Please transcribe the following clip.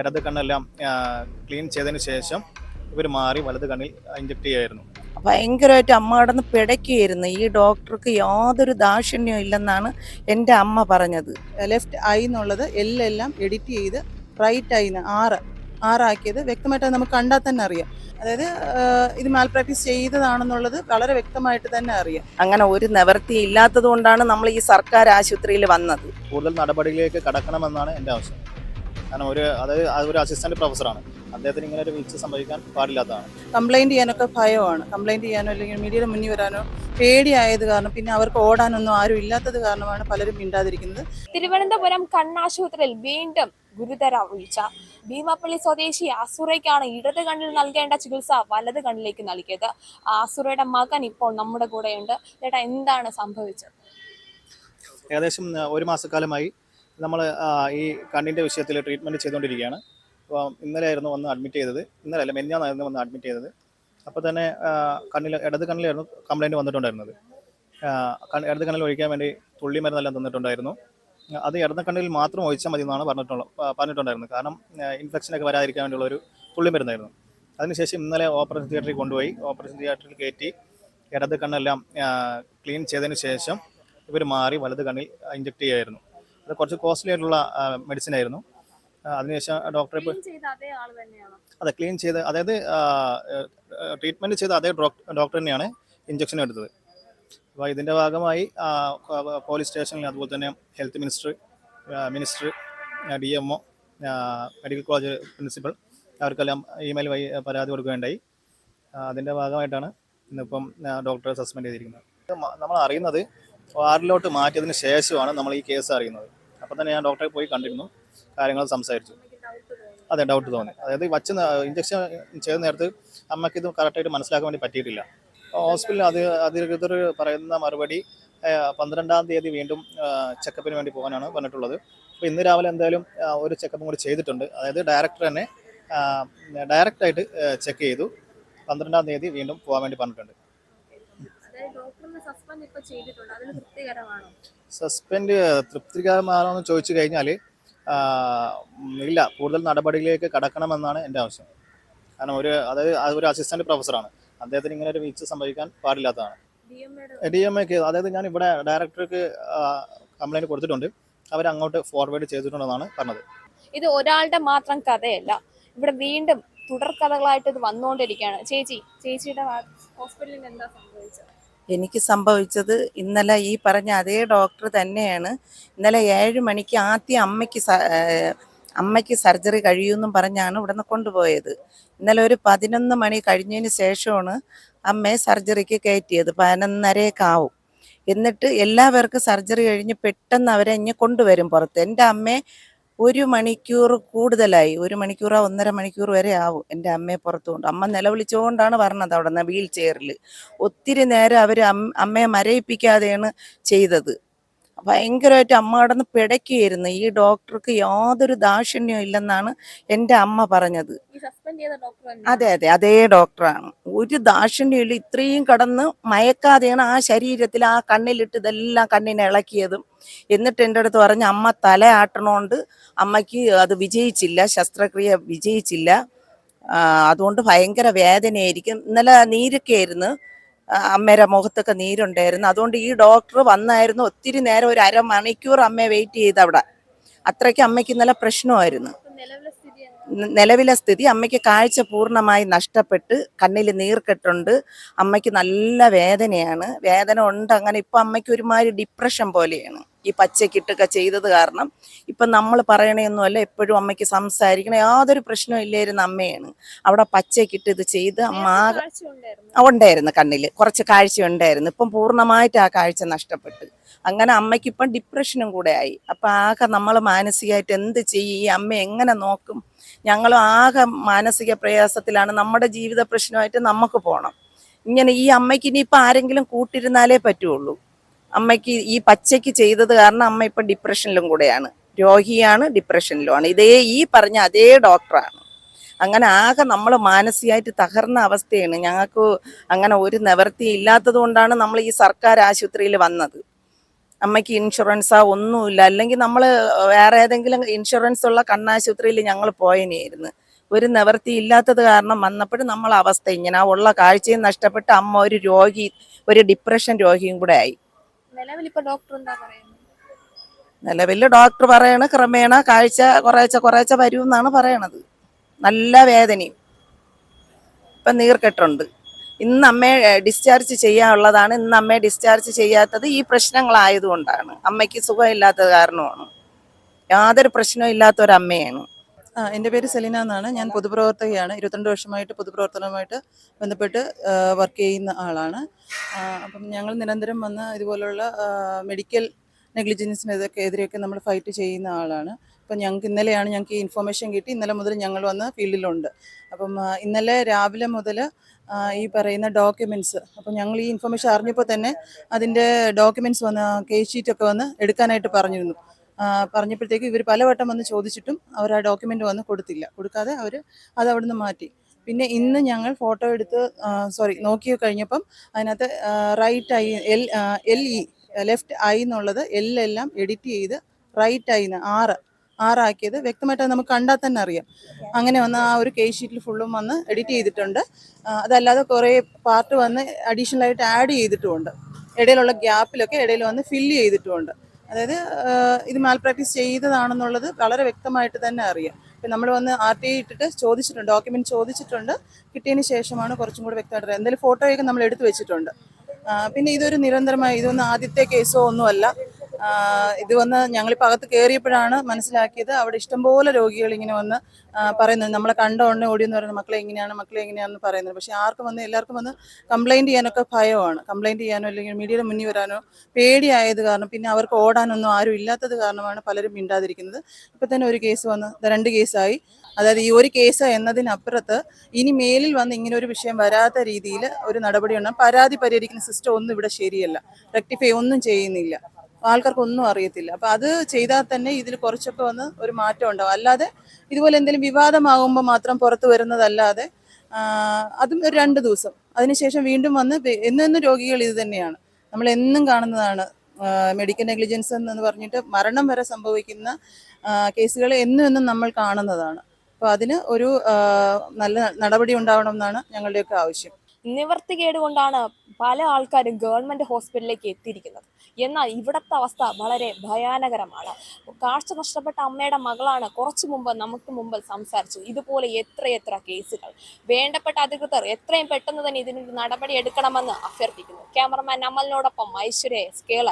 ഇടത് കണ്ണെല്ലാം ക്ലീൻ ചെയ്തതിന് ശേഷം ഇവർ മാറി വലത് കണ്ണിൽ ഇഞ്ചക്ട് ചെയ്യായിരുന്നു. ഭയങ്കരമായിട്ട് അമ്മ കടന്ന് പിടയ്ക്കുകയായിരുന്നു. ഈ ഡോക്ടർക്ക് യാതൊരു ദാക്ഷിണ്യവും ഇല്ലെന്നാണ് എന്റെ അമ്മ പറഞ്ഞത്. ലെഫ്റ്റ് ഐ എന്നുള്ളത് എല്ലാം എഡിറ്റ് ചെയ്ത് റൈറ്റ് ഐന്ന് ആറ് ആറാക്കിയത് വ്യക്തമായിട്ട് നമുക്ക് കണ്ടാൽ തന്നെ അറിയാം. അതായത് ഇത് മാൽ പ്രാക്ടീസ് ചെയ്തതാണെന്നുള്ളത് വളരെ വ്യക്തമായിട്ട് തന്നെ അറിയാം. അങ്ങനെ ഒരു നിവർത്തി ഇല്ലാത്തത് കൊണ്ടാണ് നമ്മൾ ഈ സർക്കാർ ആശുപത്രിയിൽ വന്നത്. കൂടുതൽ നടപടിയിലേക്ക് കടക്കണമെന്നാണ് എന്റെ ആവശ്യം. കാരണം ഒരു അതായത് ഒരു അസിസ്റ്റന്റ് പ്രൊഫസറാണ് അദ്ദേഹത്തിന് ഇങ്ങനെ ഒരു വീഴ്ച സംഭവിക്കാൻ പാടില്ലാത്തതാണ്. കംപ്ലൈന്റ് ചെയ്യാനൊക്കെ ഭയമാണ്. കംപ്ലൈന്റ് ചെയ്യാനോ അല്ലെങ്കിൽ മീഡിയയുടെ മുന്നിൽ വരാനോ പേടിയായത് കാരണം പിന്നെ അവർക്ക് ഓടാനൊന്നും ആരും ഇല്ലാത്തത് കാരണമാണ് പലരും മിണ്ടാതിരിക്കുന്നത്. തിരുവനന്തപുരം കണ്ണാശുപത്രിയിൽ വീണ്ടും ഗുരുതര വീഴ്ച. ഭീമാപ്പള്ളി സ്വദേശി ആസുറയ്ക്കാണ് ഇടത് കണ്ണിൽ നൽകേണ്ട ചികിത്സ വലത് കണ്ണിലേക്ക് നൽകിയത്. ആസുറയുടെ മകൻ ഇപ്പോൾ നമ്മുടെ കൂടെയുണ്ട്. ചേട്ടാ എന്താണ് സംഭവിച്ചത്? ഏകദേശം ഒരു മാസക്കാലമായി നമ്മൾ ഈ കണ്ണിന്റെ വിഷയത്തിൽ ട്രീറ്റ്മെന്റ് ചെയ്തുകൊണ്ടിരിക്കുകയാണ്. അപ്പോൾ ഇന്നലെ ആയിരുന്നു വന്ന് അഡ്മിറ്റ് ചെയ്തത്. ഇന്നലെ അല്ല മെഞ്ഞാന്നായിരുന്നു വന്ന് അഡ്മിറ്റ് ചെയ്തത്. അപ്പോൾ തന്നെ കണ്ണിൽ ഇടത് കണ്ണിലായിരുന്നു കംപ്ലയിന്റ് വന്നിട്ടുണ്ടായിരുന്നത്. ഇടത് കണ്ണിൽ ഒഴിക്കാൻ വേണ്ടി തുള്ളി മരുന്നെല്ലാം തന്നിട്ടുണ്ടായിരുന്നു. അത് ഇടത് കണ്ണിൽ മാത്രം ഒഴിച്ചാൽ മതി എന്നാണ് പറഞ്ഞിട്ടുള്ളത് പറഞ്ഞിട്ടുണ്ടായിരുന്നത്. കാരണം ഇൻഫെക്ഷനൊക്കെ വരാതിരിക്കാൻ വേണ്ടിയുള്ള ഒരു തുള്ളി മരുന്നായിരുന്നു. അതിനുശേഷം ഇന്നലെ ഓപ്പറേഷൻ തിയേറ്ററിൽ കൊണ്ടുപോയി. ഓപ്പറേഷൻ തിയേറ്ററിൽ കയറ്റി ഇടത് കണ്ണെല്ലാം ക്ലീൻ ചെയ്തതിന് ശേഷം ഇവർ മാറി വലത് കണ്ണിൽ ഇഞ്ചെക്ട് ചെയ്യായിരുന്നു. അത് കുറച്ച് കോസ്റ്റ്ലി ആയിട്ടുള്ള മെഡിസിൻ ആയിരുന്നു. അതിനുശേഷം ഡോക്ടറെ അതേ ക്ലീൻ ചെയ്ത് അതായത് ട്രീറ്റ്മെന്റ് ചെയ്ത അതേ ഡോക്ടർ തന്നെയാണ് ഇഞ്ചക്ഷൻ എടുത്തത്. അപ്പോൾ ഇതിന്റെ ഭാഗമായി പോലീസ് സ്റ്റേഷനിൽ അതുപോലെ തന്നെ health minister minister D M O medical college principal അവർക്കെല്ലാം ഇമെയിൽ വഴി പരാതി കൊടുക്കുകയുണ്ടായി. അതിന്റെ ഭാഗമായിട്ടാണ് ഇന്നിപ്പം ഡോക്ടറെ സസ്പെൻഡ് ചെയ്തിരിക്കുന്നത്. നമ്മൾ അറിയുന്നത് വാർഡിലോട്ട് മാറ്റിയതിന് ശേഷമാണ് നമ്മൾ ഈ കേസ് അറിയുന്നത്. അപ്പോൾ തന്നെ ഞാൻ ഡോക്ടറെ പോയി കണ്ടിരുന്നു. കാര്യങ്ങൾ സംസാരിച്ചു. അതെ ഡൗട്ട് തോന്നി. അതായത് വച്ച് ഇഞ്ചക്ഷൻ ചെയ്ത നേരത്ത് അമ്മയ്ക്ക് ഇത് കറക്റ്റായിട്ട് മനസ്സിലാക്കാൻ വേണ്ടി പറ്റിയിട്ടില്ല. ഹോസ്പിറ്റലിൽ അത് അധികൃതർ പറയുന്ന മറുപടി പന്ത്രണ്ടാം തീയതി വീണ്ടും ചെക്കപ്പിന് വേണ്ടി പോകാനാണ് പറഞ്ഞിട്ടുള്ളത്. അപ്പോൾ ഇന്ന് രാവിലെ എന്തായാലും ഒരു ചെക്കപ്പും കൂടി ചെയ്തിട്ടുണ്ട്. അതായത് ഡയറക്ടർ തന്നെ ഡയറക്റ്റായിട്ട് ചെക്ക് ചെയ്തു. പന്ത്രണ്ടാം തീയതി വീണ്ടും പോകാൻ വേണ്ടി പറഞ്ഞിട്ടുണ്ട്. സസ്പെൻഡ് തൃപ്തികരമാണോ ചോദിച്ചു കഴിഞ്ഞാൽ ഇല്ല. കൂടുതൽ നടപടിയിലേക്ക് കടക്കണമെന്നാണ് എന്റെ ആവശ്യം. കാരണം ഒരു അതായത് അത് ഒരു അസിസ്റ്റന്റ് പ്രൊഫസറാണ് അദ്ദേഹത്തിന് ഇങ്ങനെ ഒരു വീഴ്ച സംഭവിക്കാൻ പാടില്ലാത്തതാണ്. ഡി എം എക്ക് അതായത് ഞാൻ ഇവിടെ ഡയറക്ടർക്ക് കംപ്ലൈന്റ് കൊടുത്തിട്ടുണ്ട്. അവർ അങ്ങോട്ട് ഫോർവേഡ് ചെയ്തിട്ടുണ്ടെന്നാണ് പറഞ്ഞത്. ഇത് ഒരാളുടെ മാത്രം കഥയല്ല. ഇവിടെ വീണ്ടും തുടർ കഥകളായിട്ട് ഇത് വന്നുകൊണ്ടിരിക്കുകയാണ്. ചേച്ചി ചേച്ചിയുടെ ഹോസ്പിറ്റലിൽ എന്താ സംഭവിച്ചത്? എനിക്ക് സംഭവിച്ചത് ഇന്നലെ ഈ പറഞ്ഞ അതേ ഡോക്ടർ തന്നെയാണ്. ഇന്നലെ ഏഴ് മണിക്ക് ആദ്യം അമ്മയ്ക്ക് അമ്മയ്ക്ക് സർജറി കഴിയുമെന്നും പറഞ്ഞാണ് ഇവിടുന്ന് കൊണ്ടുപോയത്. ഇന്നലെ ഒരു പതിനൊന്ന് മണി കഴിഞ്ഞതിന് ശേഷമാണ് അമ്മയെ സർജറിക്ക് കയറ്റിയത്. പതിനൊന്നരയൊക്കെ ആവും. എന്നിട്ട് എല്ലാവർക്കും സർജറി കഴിഞ്ഞ് പെട്ടെന്ന് അവരെ ഇങ്ങനെ കൊണ്ടുവരും പുറത്ത്. എന്റെ അമ്മയെ ഒരു മണിക്കൂർ കൂടുതലായി. ഒരു മണിക്കൂറോ ഒന്നര മണിക്കൂർ വരെ ആവും എന്റെ അമ്മയെ പുറത്തു കൊണ്ട്. അമ്മ നിലവിളിച്ചുകൊണ്ടാണ് പറഞ്ഞത് അവിടെ നിന്ന് വീൽ ചെയറിൽ. ഒത്തിരി നേരം അവർ അമ്മയെ മരയിപ്പിക്കാതെയാണ് ചെയ്തത്. ഭയങ്കരമായിട്ട് അമ്മ കിടന്ന് പിടയ്ക്കുകയായിരുന്നു. ഈ ഡോക്ടർക്ക് യാതൊരു ദാക്ഷിണ്യവും ഇല്ലെന്നാണ് എന്റെ അമ്മ പറഞ്ഞത്. അതെ അതെ. അതേ ഡോക്ടറാണ്. ഒരു ദാക്ഷിണ്യമില്ല ഇത്രയും കടന്ന് മയക്കാതെയാണ് ആ ശരീരത്തിൽ ആ കണ്ണിലിട്ട് ഇതെല്ലാം കണ്ണിനെ ഇളക്കിയതും. എന്നിട്ട് എന്റെ അടുത്ത് പറഞ്ഞ് അമ്മ തല ആട്ടണോണ്ട് അമ്മയ്ക്ക് അത് വിജയിച്ചില്ല. ശസ്ത്രക്രിയ വിജയിച്ചില്ല. അതുകൊണ്ട് ഭയങ്കര വേദനയായിരിക്കും. ഇന്നലെ നീരൊക്കെ ആയിരുന്നു. അമ്മയുടെ മുഖത്തൊക്കെ നീരുണ്ടായിരുന്നു. അതുകൊണ്ട് ഈ ഡോക്ടർ വന്നായിരുന്നു ഒത്തിരി നേരം ഒരു അരമണിക്കൂർ അമ്മയെ വെയിറ്റ് ചെയ്ത് അവിടെ അത്രയ്ക്ക് അമ്മയ്ക്ക് ഇന്നലെ പ്രശ്നമായിരുന്നു. നിലവിലെ സ്ഥിതി നിലവിലെ സ്ഥിതി അമ്മയ്ക്ക് കാഴ്ച പൂർണമായി നഷ്ടപ്പെട്ട് കണ്ണിൽ നീർക്കെട്ടുണ്ട്. അമ്മയ്ക്ക് നല്ല വേദനയാണ്. വേദന ഉണ്ട് അങ്ങനെ ഇപ്പൊ അമ്മയ്ക്ക് ഒരുമാതിരി ഡിപ്രഷൻ പോലെയാണ്. ഈ പച്ചക്കിട്ടൊക്കെ ചെയ്തത് കാരണം ഇപ്പൊ നമ്മൾ പറയണയൊന്നുമല്ല എപ്പോഴും അമ്മയ്ക്ക് സംസാരിക്കണ. യാതൊരു പ്രശ്നവും ഇല്ലായിരുന്ന അമ്മയാണ്. അവിടെ പച്ചക്കിട്ട് ഇത് ചെയ്ത് അമ്മ ഉണ്ടായിരുന്നു. കണ്ണിൽ കുറച്ച് കാഴ്ച ഉണ്ടായിരുന്നു. ഇപ്പം പൂർണമായിട്ട് ആ കാഴ്ച നഷ്ടപ്പെട്ടു. അങ്ങനെ അമ്മയ്ക്ക് ഇപ്പം ഡിപ്രഷനും കൂടെ ആയി. അപ്പം ആകെ നമ്മൾ മാനസികമായിട്ട് എന്ത് ചെയ്യും? ഈ അമ്മ എങ്ങനെ നോക്കും? ഞങ്ങൾ ആകെ മാനസിക പ്രയാസത്തിലാണ്. നമ്മുടെ ജീവിത പ്രശ്നമായിട്ട് നമുക്ക് പോകണം ഇങ്ങനെ ഈ അമ്മയ്ക്ക് ഇനിയിപ്പോൾ ആരെങ്കിലും കൂട്ടിരുന്നാലേ പറ്റുള്ളൂ. അമ്മയ്ക്ക് ഈ പച്ചയ്ക്ക് ചെയ്തത് കാരണം അമ്മ ഇപ്പം ഡിപ്രഷനിലും കൂടെയാണ്. രോഗിയാണ് ഡിപ്രഷനിലുമാണ്. ഇതേ ഈ പറഞ്ഞ അതേ ഡോക്ടറാണ്. അങ്ങനെ ആകെ നമ്മൾ മാനസികമായിട്ട് തകർന്ന അവസ്ഥയാണ്. ഞങ്ങൾക്ക് അങ്ങനെ ഒരു നിവർത്തി ഇല്ലാത്തത് കൊണ്ടാണ് നമ്മൾ ഈ സർക്കാർ ആശുപത്രിയിൽ വന്നത്. അമ്മയ്ക്ക് ഇൻഷുറൻസാ ഒന്നുമില്ല. അല്ലെങ്കിൽ നമ്മൾ വേറെ ഏതെങ്കിലും ഇൻഷുറൻസ് ഉള്ള കണ്ണാശുപത്രിയിൽ ഞങ്ങൾ പോയനെയായിരുന്നു. ഒരു നിവർത്തി ഇല്ലാത്തത് കാരണം വന്നപ്പോഴും നമ്മൾ അവസ്ഥ ഇങ്ങനെ. ഉള്ള കാഴ്ചയും നഷ്ടപ്പെട്ട് അമ്മ ഒരു രോഗി ഒരു ഡിപ്രഷൻ രോഗിയും കൂടെ ആയി. ഡോക്ടർ നിലവിൽ ഡോക്ടർ പറയണ ക്രമേണ കാഴ്ച കുറേശ്ശെ കുറേശ്ശെ വരും എന്നാണ് പറയണത്. നല്ല വേദനയും ഇപ്പം നീർക്കെട്ടുണ്ട്. ഇന്ന് അമ്മയെ ഡിസ്ചാർജ് ചെയ്യാനുള്ളതാണ്. ഇന്ന് അമ്മയെ ഡിസ്ചാർജ് ചെയ്യാത്തത് ഈ പ്രശ്നങ്ങളായതുകൊണ്ടാണ്. അമ്മയ്ക്ക് സുഖമില്ലാത്തത് കാരണമാണ്. യാതൊരു പ്രശ്നവും ഇല്ലാത്ത ഒരു അമ്മയാണ്. ആ, എന്റെ പേര് സെലിന എന്നാണ്. ഞാൻ പൊതുപ്രവർത്തകയാണ്. ഇരുപത്തിരണ്ട് വർഷമായിട്ട് പൊതുപ്രവർത്തനവുമായിട്ട് ബന്ധപ്പെട്ട് വർക്ക് ചെയ്യുന്ന ആളാണ്. അപ്പം ഞങ്ങൾ നിരന്തരം വന്ന് ഇതുപോലുള്ള മെഡിക്കൽ നെഗ്ലിജൻസിനെതിരെ എതിരെയൊക്കെ നമ്മൾ ഫൈറ്റ് ചെയ്യുന്ന ആളാണ്. അപ്പം ഞങ്ങൾക്ക് ഇന്നലെയാണ് ഞങ്ങൾക്ക് ഈ ഇൻഫർമേഷൻ കിട്ടി. ഇന്നലെ മുതൽ ഞങ്ങൾ വന്ന് ഫീൽഡിലുണ്ട്. അപ്പം ഇന്നലെ രാവിലെ മുതൽ ഈ പറയുന്ന ഡോക്യുമെന്റ്സ് അപ്പം ഞങ്ങൾ ഈ ഇൻഫർമേഷൻ അറിഞ്ഞപ്പോൾ തന്നെ അതിന്റെ ഡോക്യുമെന്റ്സ് വന്ന് കേസ് ഷീറ്റൊക്കെ വന്ന് എടുക്കാനായിട്ട് പറഞ്ഞിരുന്നു. പറഞ്ഞപ്പോഴത്തേക്ക് ഇവർ പലവട്ടം വന്ന് ചോദിച്ചിട്ടും അവർ ആ ഡോക്യുമെന്റ് വന്ന് കൊടുത്തില്ല. കൊടുക്കാതെ അവർ അത് അവിടുന്ന് മാറ്റി. പിന്നെ ഇന്ന് ഞങ്ങൾ ഫോട്ടോ എടുത്ത് സോറി നോക്കി കഴിഞ്ഞപ്പം അതിനകത്ത് right I L L E left I എന്നുള്ളത് എല്ലാം എഡിറ്റ് ചെയ്ത് റൈറ്റ് ഐ ആറ് ആറാക്കിയത് വ്യക്തമായിട്ട് നമുക്ക് കണ്ടാൽ തന്നെ അറിയാം. അങ്ങനെ വന്ന് ആ ഒരു കേസ് ഷീറ്റിൽ ഫുള്ളും വന്ന് എഡിറ്റ് ചെയ്തിട്ടുണ്ട്. അതല്ലാതെ കുറേ പാർട്ട് വന്ന് അഡീഷണലായിട്ട് ആഡ് ചെയ്തിട്ടുമുണ്ട്. ഇടയിലുള്ള ഗ്യാപ്പിലൊക്കെ ഇടയിൽ വന്ന് ഫില്ല് ചെയ്തിട്ടുമുണ്ട്. അതായത് ഇത് മാൽ പ്രാക്ടീസ് ചെയ്തതാണെന്നുള്ളത് വളരെ വ്യക്തമായിട്ട് തന്നെ അറിയാം. ഇപ്പം നമ്മൾ വന്ന് ആർ ടി ഐ ഇട്ടിട്ട് ചോദിച്ചിട്ടുണ്ട് ഡോക്യുമെന്റ് ചോദിച്ചിട്ടുണ്ട്. കിട്ടിയതിന് ശേഷമാണ് കുറച്ചും കൂടി വ്യക്തമായിട്ട്. എന്തായാലും ഫോട്ടോയൊക്കെ നമ്മൾ എടുത്തു വെച്ചിട്ടുണ്ട്. പിന്നെ ഇതൊരു നിരന്തരമായ ഇതൊന്നും ആദ്യത്തെ കേസോ ഒന്നുമല്ല. ഇത് വന്ന് ഞങ്ങളിപ്പോൾ അകത്ത് കയറിയപ്പോഴാണ് മനസ്സിലാക്കിയത്. അവിടെ ഇഷ്ടംപോലെ രോഗികൾ ഇങ്ങനെ വന്ന് പറയുന്നത്. നമ്മളെ കണ്ട ഉടനെ ഓടിയെന്ന് പറയുന്നത് മക്കളെ എങ്ങനെയാണ് മക്കളെ എങ്ങനെയാണെന്ന് പറയുന്നത്. പക്ഷേ ആർക്കും വന്ന് എല്ലാവർക്കും വന്ന് കംപ്ലൈന്റ് ചെയ്യാനൊക്കെ ഭയമാണ്. കംപ്ലൈന്റ് ചെയ്യാനോ അല്ലെങ്കിൽ മീഡിയയുടെ മുന്നിൽ വരാനോ പേടിയായത് കാരണം പിന്നെ അവർക്ക് ഓടാനൊന്നും ആരും ഇല്ലാത്തത് കാരണമാണ് പലരും മിണ്ടാതിരിക്കുന്നത്. ഇപ്പം തന്നെ ഒരു കേസ് വന്ന് രണ്ട് കേസായി. അതായത് ഈ ഒരു കേസ് എന്നതിനപ്പുറത്ത് ഇനി മേലിൽ വന്ന് ഇങ്ങനെ ഒരു വിഷയം വരാത്ത രീതിയിൽ ഒരു നടപടി ഉണ്ടാകും പരാതി പരിഹരിക്കുന്ന സിസ്റ്റം ഒന്നും ഇവിടെ ശരിയല്ല. റെക്ടിഫൈ ഒന്നും ചെയ്യുന്നില്ല. ആൾക്കാർക്ക് ഒന്നും അറിയത്തില്ല. അപ്പൊ അത് ചെയ്താൽ തന്നെ ഇതിൽ കുറച്ചൊക്കെ വന്ന് ഒരു മാറ്റം ഉണ്ടാവും. അല്ലാതെ ഇതുപോലെ എന്തെങ്കിലും വിവാദമാകുമ്പോൾ മാത്രം പുറത്തു വരുന്നതല്ലാതെ അതും ഒരു രണ്ട് ദിവസം. അതിനുശേഷം വീണ്ടും വന്ന് എന്നും എന്നെന്നും രോഗികൾ ഇത് തന്നെയാണ്. നമ്മൾ എന്നും കാണുന്നതാണ് മെഡിക്കൽ നെഗ്ലിജൻസ് എന്ന് പറഞ്ഞിട്ട് മരണം വരെ സംഭവിക്കുന്ന കേസുകൾ എന്നും എന്നും നമ്മൾ കാണുന്നതാണ്. അപ്പോൾ അതിന് ഒരു നല്ല നടപടി ഉണ്ടാവണം എന്നാണ് ഞങ്ങളുടെയൊക്കെ ആവശ്യം. നിവർത്തികേട് കൊണ്ടാണ് പല ആൾക്കാരും ഗവൺമെന്റ് ഹോസ്പിറ്റലിലേക്ക് എത്തിയിരിക്കുന്നത്. എന്നാൽ ഇവിടുത്തെ അവസ്ഥ വളരെ ഭയാനകരമാണ്. കാഴ്ച നഷ്ടപ്പെട്ട അമ്മയുടെ മകളാണ് കുറച്ചു മുമ്പ് നമുക്ക് മുമ്പ് സംസാരിച്ചത്. ഇതുപോലെ എത്രയെത്ര കേസുകൾ. വേണ്ടപ്പെട്ട അധികൃതർ എത്രയും പെട്ടെന്ന് തന്നെ ഇതിനൊരു നടപടി എടുക്കണമെന്ന് അഭ്യർത്ഥിക്കുന്നു. ക്യാമറമാൻ അമലിനോടൊപ്പം ഐശ്വര്യ സ്കേള